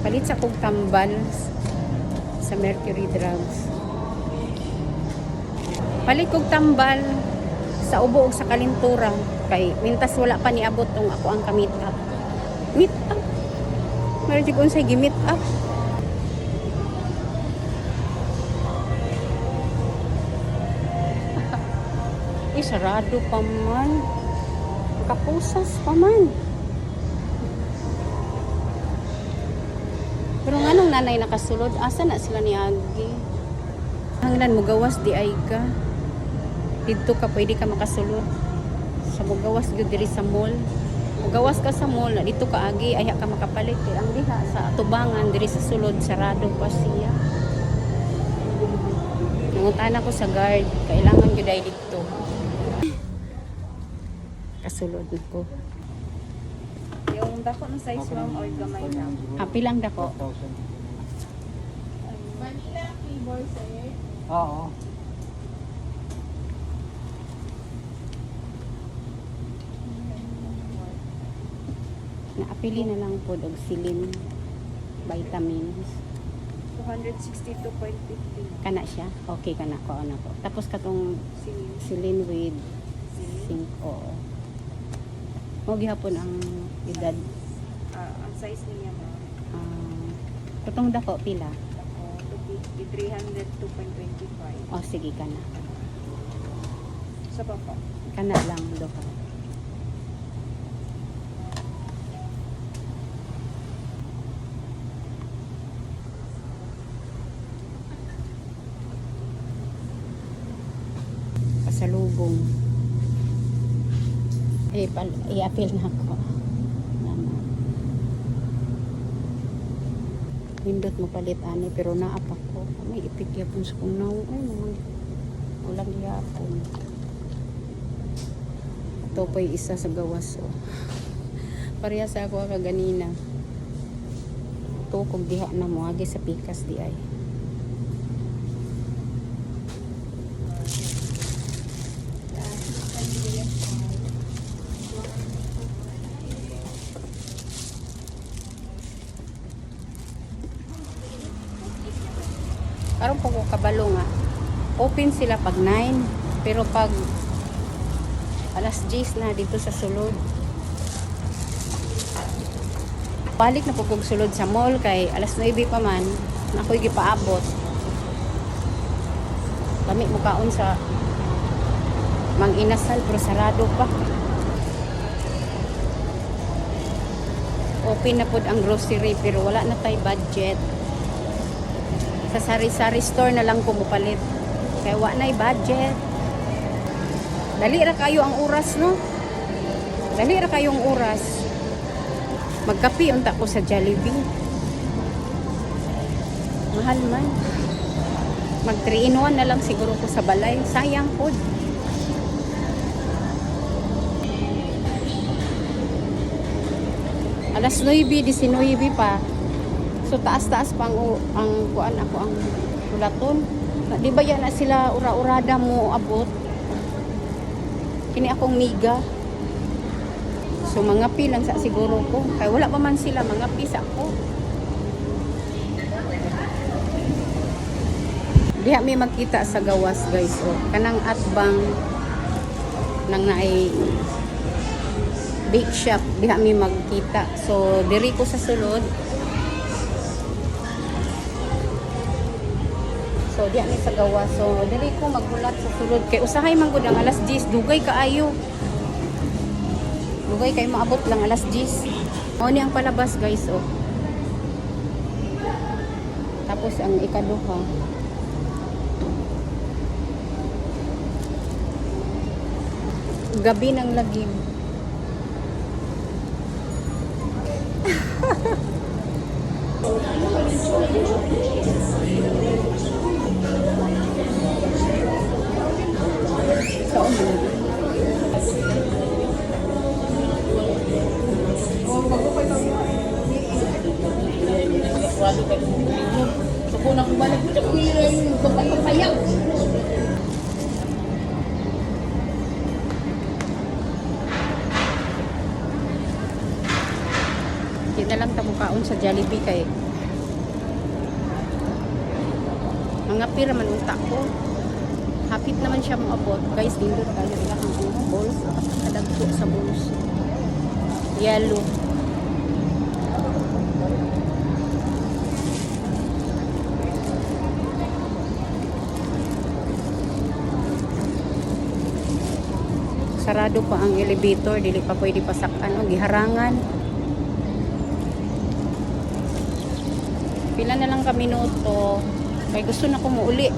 Palit sa kog tambal sa Mercury Drugs. Palit kog tambal sa ubo sa kalintura kay mintas wala pa niabot tong ako ang kamit up. Meet up. Meron jud unsay gi-meet up. Uy, sarado pa man. Kapusas pa man. Nanay nakasulod, asa na sila ni Agi? Hanglan mo gawas di ay ka. Dito ka pwede ka makasulod. Sa mugawas gyud diri sa mall. Mugawas ka sa mall, na dito ka agi, ay ka makapalit. Kaya ang diha sa tubangan diri sa sulod, sarado pa siya. Nangutan ako sa guard, kailangan gyud ay dito. Kasulod ko. Yung dako ng size ma'am or gamay lang? Happy lang dako. Sir. Oo. Naapili na lang po og silin vitamins. 262.50. Kana siya? Okay kana ko ano ko. Tapos katong Silin. silin with zinc oo. Mo gihapon ang edad Ah, ang size niya ma'am. ah katong dako pila. Ako, 302.25. O sige kana. Sa baba. Kana lang do ka. Pasalubong. Eh, pal i-appeal na ako. Nindot mo palit ani pero naapa ko. May ipit yapon sa kong naman. Ulang yapon. Ito pa yung isa sa gawas. Oh. Pareha sa ako kaganina. Ito kung diha na mo. Agi sa pikas di ay. Karon po ko kabalo nga. Open sila pag 9. Pero pag alas 10 na dito sa sulod. Balik na po sulod sa mall kay alas 9 pa man. Na ako'y gipaabot. Kami mo kaon sa Mang Inasal pero sarado pa. Open na pod ang grocery pero wala na tay budget sa sari-sari store na lang kumupalit. Kaya wa na budget. Dali ra kayo ang oras, no? Dali ra kayong oras. Magkapi unta ko sa Jollibee. Mahal man. Mag 3 in 1 na lang siguro ko sa balay. Sayang po. Alas 9, 19 pa. So taas-taas pa ang, kuan ako ang ulaton. Di ba yan na sila ura-urada mo abot? Kini akong miga. So mga pi sa siguro ko. Kaya wala pa man sila mga pi sa ako. Diha may makita sa gawas guys. Oh. Kanang atbang nang naay bake shop. Diha may magkita. So diri ko sa sulod. So, di ani sa gawa. So, dili ko magbulat sa sulod. Kay usahay man gud ang alas 10. Dugay kaayo. Dugay kay maabot lang alas 10. Mao ni ang palabas, guys, oh. Tapos ang ikaduha. Gabi ng lagim. Ako na kumalik mo sa kumira yung papayang. Na lang tabukaon sa Jollibee kay mga pira man unta ko. Hapit naman siya mong abot. Guys, dindot tayo. Ilakang ang balls. Kadagto sa balls. Yellow. Sarado pa ang elevator, dili pa pwede pasak ano, giharangan. Pila na lang kami minuto. Kay gusto na ko muuli.